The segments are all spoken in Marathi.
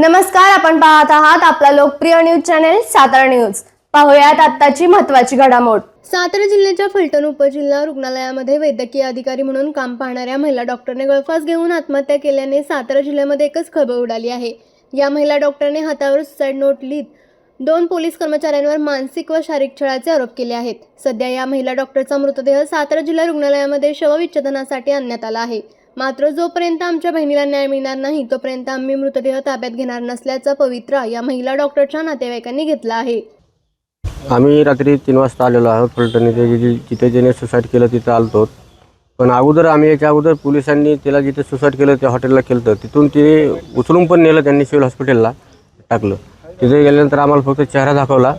नमस्कार आपण पाहत आहात आपला लोकप्रिय न्यूज चॅनेल सातारा न्यूज. पाहुयात आत्ताची महत्वाची घडामोड. सातारा जिल्ह्याच्या फलटण उपजिल्हा रुग्णालयामध्ये वैद्यकीय अधिकारी म्हणून काम पाहणाऱ्या महिला डॉक्टरने गळफास घेऊन आत्महत्या केल्याने सातारा जिल्ह्यामध्ये एकच खळबळ उडाली आहे. या महिला डॉक्टरने हातावर सुसाईड नोट लिहित दोन पोलीस कर्मचाऱ्यांवर मानसिक व शारीरिक छळाचे आरोप केले आहेत. सध्या या महिला डॉक्टरचा मृतदेह सातारा जिल्हा रुग्णालयामध्ये शवविच्छेदनासाठी आणण्यात आला आहे. मात्र जोपर्यंत आमच्या बहिणीला न्याय मिळणार नाही तोपर्यंत आम्ही मृतदेह ताब्यात घेणार नसल्याचा पवित्रा या महिला डॉक्टरच्या नातेवाईकांनी घेतला आहे. आम्ही रात्री तीन वाजता आलेलो आहोत. फलटणी ते जिथे ज्याने सुसाईड केलं तिथं आलतो. पण अगोदर आम्ही याच्या अगोदर पोलिसांनी तिला जिथे सुसाईड केलं त्या हॉटेलला केलं होतं तिथून ते उचलून पण नेलं त्यांनी सिव्हिल हॉस्पिटलला टाकलं. तिथे गेल्यानंतर आम्हाला फक्त चेहरा दाखवला.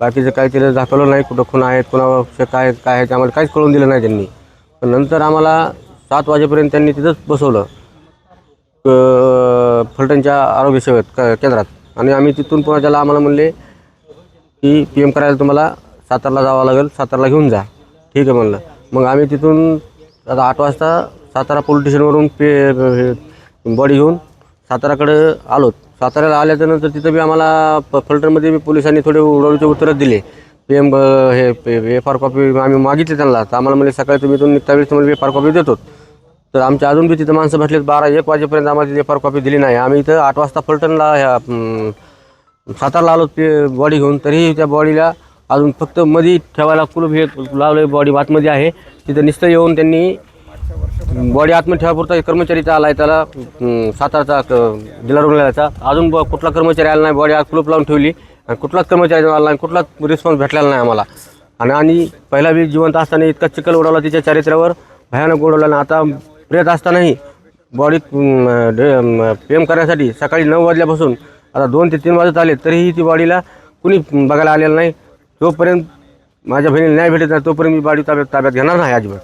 बाकीचं काही तिला दाखवलं नाही कुठं खूण आहेत कुणावर काय काय आहे ते आम्हाला काहीच कळून दिलं नाही त्यांनी. पण नंतर आम्हाला सात वाजेपर्यंत त्यांनी तिथंच बसवलं. फलटणच्या आरोग्य सेवेत क- केंद्रात. आणि आम्ही तिथून पुन्हा त्याला आम्हाला म्हणले की पी एम करायला तुम्हाला सातारला जावं लागेल सातारला घेऊन जा. ठीक आहे म्हणलं. मग आम्ही तिथून आता आठ वाजता सातारा पोलीस स्टेशनवरून पे बॉडी घेऊन साताराकडे आलो साताऱ्याला आल्याच्यानंतर तिथं बी आम्हाला प फलटणमध्ये बी पोलिसांनी थोडे उडवलीचे उत्तरच दिले. पी एम हे एफ आर कॉपी आम्ही मागितले त्यांना. तर आम्हाला म्हणजे सकाळी तुम्ही इथून निघता वेळेस तुम्हाला एफ आर कॉपी देतो. तर आमच्या अजून बी तिथं माणसं भेटलेत. बारा एक वाजेपर्यंत आम्हाला एफ आर कॉपी दिली नाही. आम्ही इथं आठ वाजता फलटणला ह्या साताराला सातारला आलो ते बॉडी घेऊन. तरीही त्या बॉडीला अजून फक्त मध्ये ठेवायला कुलूप हे लावलं बॉडी आतमध्ये आहे. तिथं नुसतं येऊन त्यांनी बॉडी आतमध्ये ठेवापुरता एक कर्मचारीचा आला आहे. त्याला साताराचा सातारचा जिल्हा रुग्णालयाचा. अजून ब- कुठला कर्मचारी आला नाही बॉडी आत कुलूप लावून ठेवली. आणि कुठलाच कर्मचारी आला नाही कुठलाच रिस्पॉन्स भेटलेला नाही आम्हाला. आणि आणि पहिला बी जिवंत असताना इतका चिखल उडवला तिच्या चारित्र्यावर भयानक उडवला आणि आता प्रेत असतानाही बॉडी प्रेम करण्यासाठी सकाळी नऊ वाजल्यापासून आता दोन ते तीन वाजत आले तरीही ती बॉडीला कुणी बघायला आलेलं नाही. तोपर्यंत माझ्या बहिणीला न्याय भेटत नाही तोपर्यंत मी बॉडी ताब्यात ताब्यात घेणार नाही अजिबात.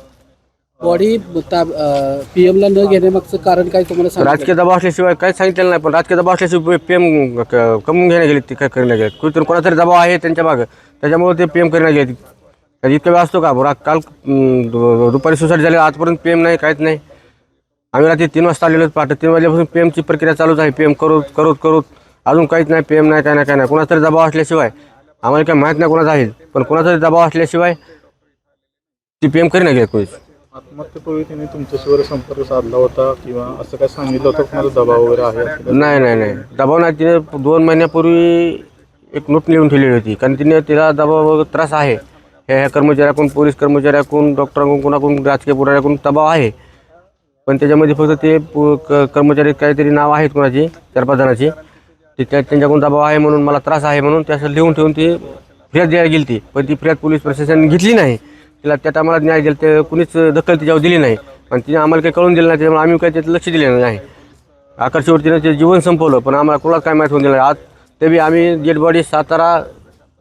बॉडी पी एमला न घेण्यामागचं कारण काय तुम्हाला राजकीय दबाव असल्याशिवाय काहीच सांगितलेलं नाही पण राजकीय दबाव असल्याशिवाय पीएम कमवून घेण्या गेले ते काय करण्यात गेले. कुठून कोणातरी दबाव आहे त्यांच्या मागं. त्याच्यामुळे ते पीएम करण्यात गेले. इतका वेळ असतो का? रा- काल दुपारी सुसाईड झाले आजपर्यंत पीएम नाही काहीच नाही. आम्ही रात्री तीन वाजता आलेलो पहाटे तीन वाजल्यापासून पीएमची प्रक्रिया चालूच आहे. पीएम करू करू करू. अजून काहीच नाही. पीएम नाही काय नाही काय नाही. कोणाचा तरी दबाव असल्याशिवाय आम्हाला काही माहीत नाही कोणाचा आहे. पण कोणाचा तरी दबाव असल्याशिवाय ती पीएम करीना गेले कोणीच. आत्महत्येपूर्वी त्यांनी संपर्क साधला होता किंवा असं काय सांगितलं होतं? कोणाचा दबाव वगैरे आहे? नाही नाही नाही. दबाव नाही. तिने दोन महिन्यापूर्वी एक नोट लिहून ठेवलेली होती. कारण तिने तिला दबाव वगैरे त्रास आहे. ह्या ह्या कर्मचाऱ्याकडून पोलीस कर्मचाऱ्याकडून डॉक्टरांकडून कोणाकडून राजकीय पुढाऱ्याकडून दबाव आहे. पण त्याच्यामध्ये फक्त ते पु- क- कर्मचारी काहीतरी नाव आहेत कोणाची चार पाच जणांची ते त्या त्यांच्याकडून दबाव आहे म्हणून मला त्रास आहे म्हणून ते असं लिहून ठेवून ती फिर्याद द्यायला गेली ती. पण ती फिर्याद पोलीस प्रशासनाने घेतली नाही. तिला त्यात आम्हाला न्याय दिला ते कुणीच दखल तिच्यावर दिली नाही. आणि तिने आम्हाला काही कळून दिलं नाही त्याच्यामुळे आम्ही काही त्याचं लक्ष दिलेलं नाही. आकर्षवरतीनं ते जीवन संपवलं पण आम्हाला कोणाला काय माहीत होऊन दिलं नाही. आज ते बी आम्ही डेड बॉडी सातारा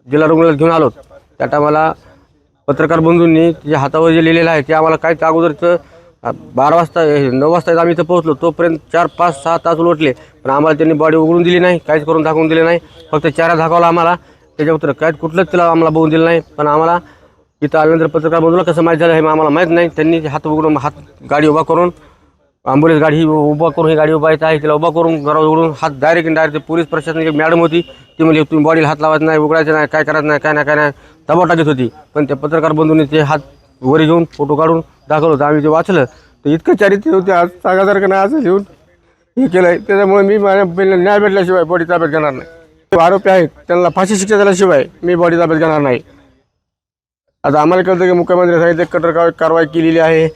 जिल्हा रुग्णालयात घेऊन आलो. त्या टायमाला पत्रकार बंधूंनी तिच्या हातावर जे लिहिलेलं आहे ते आम्हाला काय अगोदरचं बारा वाजता हे, नऊ वाजता आम्ही इथं पोहोचलो. तोपर्यंत चार पाच सहा तास उलटले पण आम्हाला त्यांनी बॉडी उघडून दिली नाही. काहीच करून दाखवून दिले नाही. फक्त चेहरा दाखवला आम्हाला. त्याच्यावर काय कुठलंच तिला आम्हाला बघून दिलं नाही. पण आम्हाला इथं आल्यानंतर पत्रकार बंधूला कसं माहीत झालं हे आम्हाला माहीत नाही. त्यांनी हात उघडून हात गाडी उभा करून ॲम्ब्युलन्स गाडी ही उभा करून ही गाडी उभा येत आहे तिला उभा करून घरावर उघडून हात डायरेक्ट डायरेक्ट पोलीस प्रशासनाची एक मॅडम होती. ती म्हणजे तुम्ही बॉडीला हात लावायचं नाही उघडायचं नाही काय करायचं नाही काय नाही काय नाही दबाव टाकत होती. पण त्या पत्रकार बंधूंनी ते हात वर घेऊन फोटो काढून दाखवलं होतं. आम्ही ते वाचलं तर इतकं चारित्र्य होते आज सांगासारखं नाही असं लिहून हे केलं आहे त्याच्यामुळे मी माझ्या बहिणीला न्याय भेटल्याशिवाय बॉडी ताब्यात घेणार नाही. आरोपी आहेत त्यांना फाशी शिक्षा झाल्याशिवाय मी बॉडी ताब्यात घेणार नाही. आता आम्हाला कळतं की मुख्यमंत्री साहेब कठोर कारवाई केलेली आहे.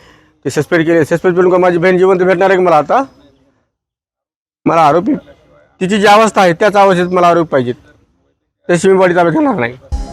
ते सस्पेंड केले. सस्पेंड करून का माझी बहीण जिवंत भेटणार आहे मला आता? मला आरोपी तिची जी अवस्था आहे त्याच अवस्थेत मला आरोपी पाहिजेत. तशी मी बॉडी ताब्यात घेणार नाही.